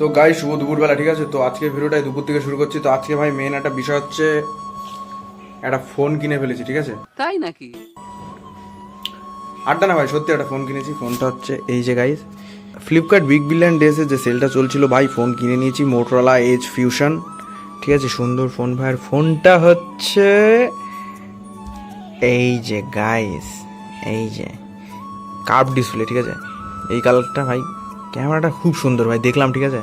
তো গাই শুভ দুপুরবেলা ঠিক আছে? তো আজকে ভিডিওটাই দুপুর থেকে শুরু করছি। তো আজকে ভাই মেন একটা বিষয় হচ্ছে একটা ফোন কিনে ফেলেছি ঠিক আছে? তাই নাকি? আড্ডা না ভাই সত্যি একটা ফোন কিনেছি। ফোনটা হচ্ছে এই যে গাইজ ফ্লিপকার্ট বিগ বিলিয়ন ডেসে যে সেলটা চলছিল ভাই ফোন কিনে নিয়েছি মোটরোলা এজ ফিউশন ঠিক আছে? সুন্দর ফোন ভাইয়ের ফোনটা হচ্ছে এই যে গাইস এই যে কার্ভ ডিসপ্লে ঠিক আছে? এই কালারটা ভাই ক্যামেরাটা খুব সুন্দর ভাই দেখলাম ঠিক আছে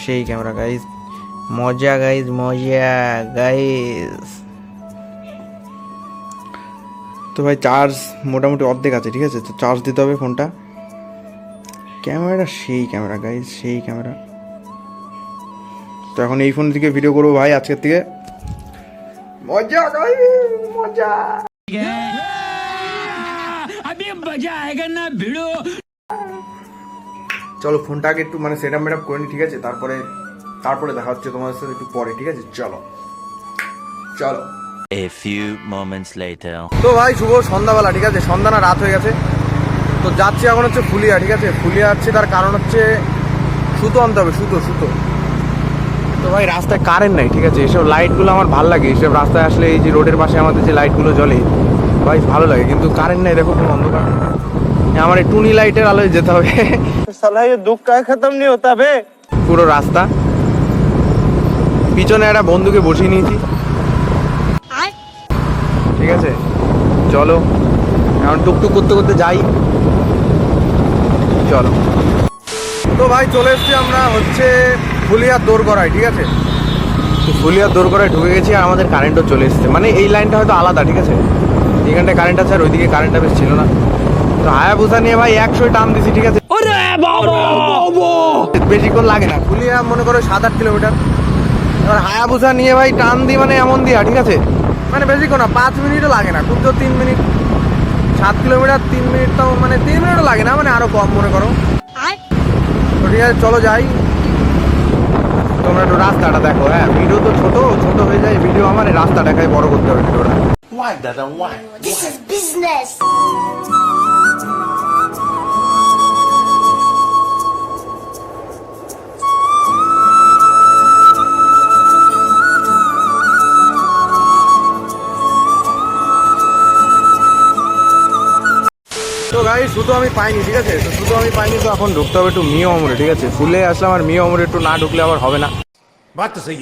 সেই ক্যামেরা গাইজ মজা গাইজ মজা গাইজ তো ভাই চার্জ মোটামুটি অর্ধেক আছে ঠিক আছে তো চার্জ দিতে হবে ফোনটা ক্যামেরাটা সেই ক্যামেরা গাইজ সেই ক্যামেরা তো এখন এই ফোন থেকে ভিডিও করব ভাই আজকের থেকে মজা গাইজ মজা চলো ফোনটাকে একটু মানে সেট আপ মেট করে নি ঠিক আছে? তারপরে তারপরে দেখা হচ্ছে তোমাদের সাথে একটু পরে ঠিক আছে? চলো। চলো। A few moments later. তো ভাই শুভ সন্ধ্যাবেলা ঠিক আছে? সন্ধ্যা না রাত হয়ে গেছে। তো যাচ্ছি এখন হচ্ছে ফুলিয়া ঠিক আছে? ফুলিয়া যাচ্ছি তার কারণ হচ্ছে সুতো আনতে হবে সুতো সুতো। তো ভাই রাস্তায় কারেন্ট নাই ঠিক আছে? এসব লাইটগুলো আমার ভালো লাগে। এসব রাস্তায় আসলে এই যে রোডের পাশে আমাদের যে লাইটগুলো জ্বলে ভাই ভালো লাগে। কিন্তু কারেন্ট নেই দেখো কোনো অন্ধকার। আমার এই টুনি লাইটের আলোয় যেতে হবে। साला ये दुख का खत्म नहीं होता बे পুরো রাস্তা পিছনে একটা বন্ধুকে বসিয়ে নিয়েছি ঠিক আছে চলো এখন টুকটুক করতে করতে যাই চলো তো ভাই চলে এসছি আমরা হচ্ছে ফুলিয়ার দোরগড়ায় ঠিক আছে তো ফুলিয়ার দোরগড়ায় ঢুকে গেছি আর আমাদের কারেন্টও চলে এসছে মানে এই লাইনটা হয়তো আলাদা ঠিক আছে এখানটায় কারেন্ট আছে আর ওইদিকে কারেন্টটা বেশ ছিল না তো হায়াবুসা নিয়ে ভাই একশোই টান দিছি ঠিক আছে বেশিক্ষণ লাগে না। ফুলিয়া মনে করো সাত আট কিলোমিটার। এবার হায়াবুসা নিয়ে ভাই টান দিই মানে এমন দিয়া ঠিক আছে? মানে বেশিক্ষণ না পাঁচ মিনিটও লাগে না খুব তো তিন মিনিট সাত কিলোমিটার তিন মিনিট তো মানে তিন মিনিটও লাগে না মানে আরও কম মনে করো। তো ঠিক আছে চলো যাই। তোমরা একটু রাস্তাটা দেখো হ্যাঁ ভিডিও তো ছোট ছোট হয়ে যায় ভিডিও আমার রাস্তাটাকে বড় করতে হবে ভিডিওটা। This is business. শুধু আমি পাইনি ঠিক আছে? তো শুধু আমি পাইনি তো এখন ঢুকতে হবে একটু মিও অমরে ঠিক আছে? ফুলে আসলাম আর মিও অমরে একটু না ঢুকলে আবার হবে না। বাত তো সেই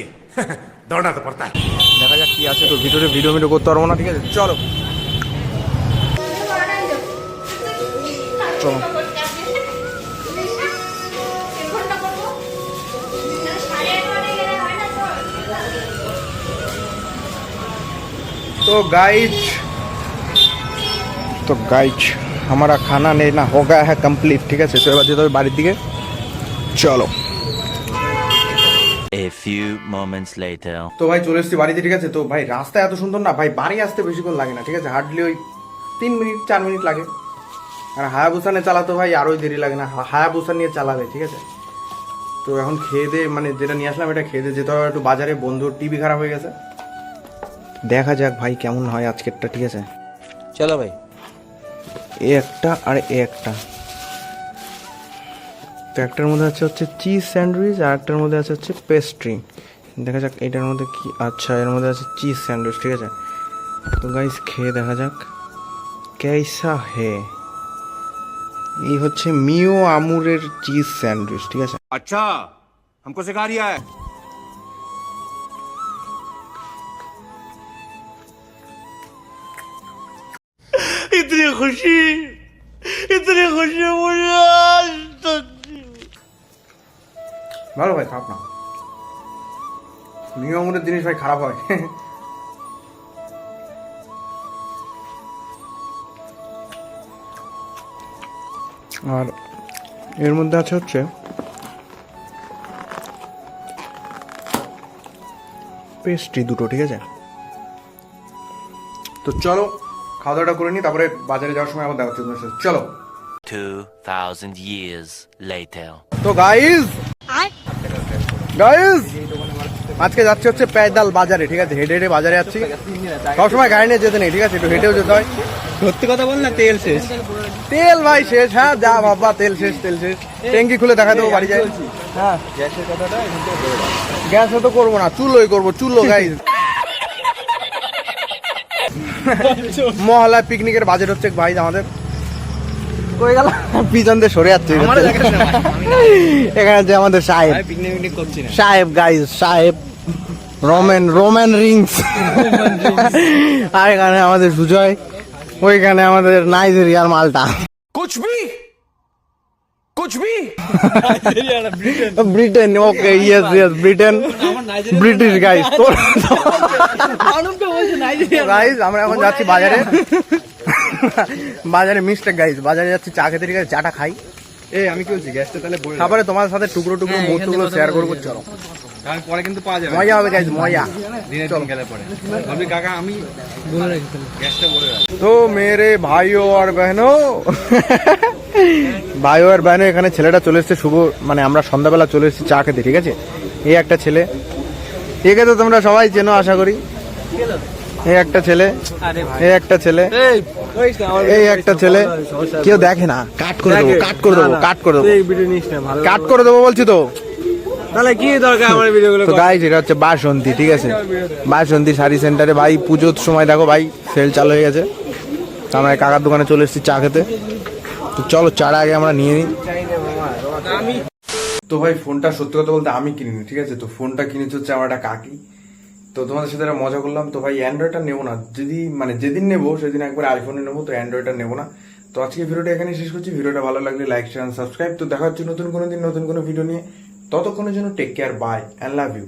দৌড়াতে পড়তা দেখা যাক কি আছে তো ভিডিওতে ভিডিও ভিডিও করতে পারব না ঠিক আছে? চলো। চলো। তো গাইজ তো গাইজ हमारा खाना लेना हो गया है कंप्लीट ठीक है তো এবার যেতে হবে বাড়ির দিকে চলো A few moments later. তো ভাই চলে এসেছি বাড়িতে ঠিক আছে তো ভাই রাস্তা এত সুন্দর না ভাই বাড়ি আসতে বেশিক্ষণ লাগে না ঠিক আছে হার্ডলি ওই তিন মিনিট চার মিনিট লাগে আর হায়াবুসা নিয়ে চালাতে ভাই আরোই দেরি লাগে না হায়াবুসা নিয়ে চালাবে ঠিক আছে তো এখন খেয়ে দিয়ে মানে যেটা নিয়ে আসলাম এটা খেয়ে দিয়ে যেতে হবে একটু বাজারে বন্ধুর টিভি খারাপ হয়ে গেছে দেখা যাক ভাই কেমন হয় আজকেরটা ঠিক আছে चलो भाई এ একটা আর এ একটা তো একটার মধ্যে আছে হচ্ছে চিজ স্যান্ডউইচ আর একটার মধ্যে আছে হচ্ছে পেস্ট্রি দেখা যাক এটার মধ্যে কি আচ্ছা এর মধ্যে আছে চিজ স্যান্ডউইচ ঠিক আছে তো গাইস খেয়ে দেখা যাক কেসা হে এই হচ্ছে মিও আমুরের চিজ স্যান্ডউইচ ঠিক আছে अच्छा हमको सिखा रिया है इतनी खुशी इतनी खुशी मुझे आज तक ভালো ভাই খারাপ না মিও আমুরের জিনিস ভাই খারাপ হয় আর এর মধ্যে আছে হচ্ছে পেস্ট্রি দুটো ঠিক আছে তো চলো খাওয়া দাওয়াটা করে নিই তারপরে বাজারে যাওয়ার সময় আবার দেখা হচ্ছে। তোমার সাথে। চলো 2000 years later. তো গাইজ গাইজ আজকে যাচ্ছে হচ্ছে প্যাদাল বাজারে ঠিক আছে? হেঁটে হেঁটে বাজারে যাচ্ছি। সবসময় গাড়ি নিয়ে যেতে নেই ঠিক আছে? একটু হেঁটেও যেতে হয়। সত্যি কথা বল না তেল শেষ। তেল ভাই শেষ হ্যাঁ যা বাবা তেল শেষ তেল শেষ। ট্যাঙ্কি খুলে দেখা দেবো বাড়ি যাই। হ্যাঁ। গ্যাসে তো করব না চুলোই করব চুলো গাই মহালয়া পিকনিকের বাজেট হচ্ছে ভাই আমাদের। সরে এখানে যে আমাদের সাহেব। সাহেব সাহেব রোমেন রিংস আর এখানে আমাদের সুজয় ওইখানে আমাদের নাইজেরিয়ার মালটা। कुछ भी Britain okay yes yes Britain British guys তোর গাইজ আমরা এখন যাচ্ছি বাজারে বাজারে মিস্টেক গাইজ বাজারে যাচ্ছি চা খেতে ঠিক আছে চাটা খাই এই আমি কি বলছি গ্যাসটা তাহলে বলে তারপরে তোমার সাথে টুকরো টুকরো মুহূর্তগুলো শেয়ার করবো চলো কারণ পরে কিন্তু পাওয়া যাবে মজা হবে গাইজ মজা দিনের দিন গেলে পরে বলবি কাকা আমি গ্যাসটা বলে রাখ তো মেরে ভাইও আর বহনো ভাইও আর বহনো এখানে ছেলেটা চলে এসছে শুভ মানে আমরা সন্ধ্যাবেলা চলে এসেছি চা খেতে ঠিক আছে? এই একটা ছেলে। একে তো তোমরা সবাই চেনো আশা করি। এই একটা ছেলে। এই একটা ছেলে। এই একটা ছেলে। কেউ দেখে না। কাট করে দেবো কাট করে দেবো কাট করে দেবো। কাট করে দেবো বলছি তো। তাহলে কি দরকার আমার ভিডিওগুলো তো গাইজ এটা হচ্ছে বাসন্তী ঠিক আছে? বাসন্তী শাড়ি সেন্টারে ভাই পুজোর সময় দেখো ভাই সেল চালু হয়ে গেছে। তো আমরা কাকার দোকানে চলে এসেছি চা খেতে। তো চলো, চারা আগে আমরা নিয়ে নিই। তো ভাই, ফোনটা সত্যি কথা বলতে আমি কিনিনি, ঠিক আছে? তো ফোনটা কিনেছে হচ্ছে আমার একটা কাকি। তো তোমাদের সাথে একটা মজা করলাম। তো ভাই, অ্যান্ড্রয়েডটা নেব না। যদি মানে যেদিন নেব, সেদিন একবার আইফোনে নেব, তো অ্যান্ড্রয়েডটা নেব না। তো আজকে ভিডিওটা এখানে শেষ করছি। ভিডিওটা ভালো লাগলে লাইক শেয়ার সাবস্ক্রাইব তো দেখা হচ্ছে নতুন কোনো দিন, নতুন কোনো ভিডিও নিয়ে। ততক্ষণের জন্য take care bye and love you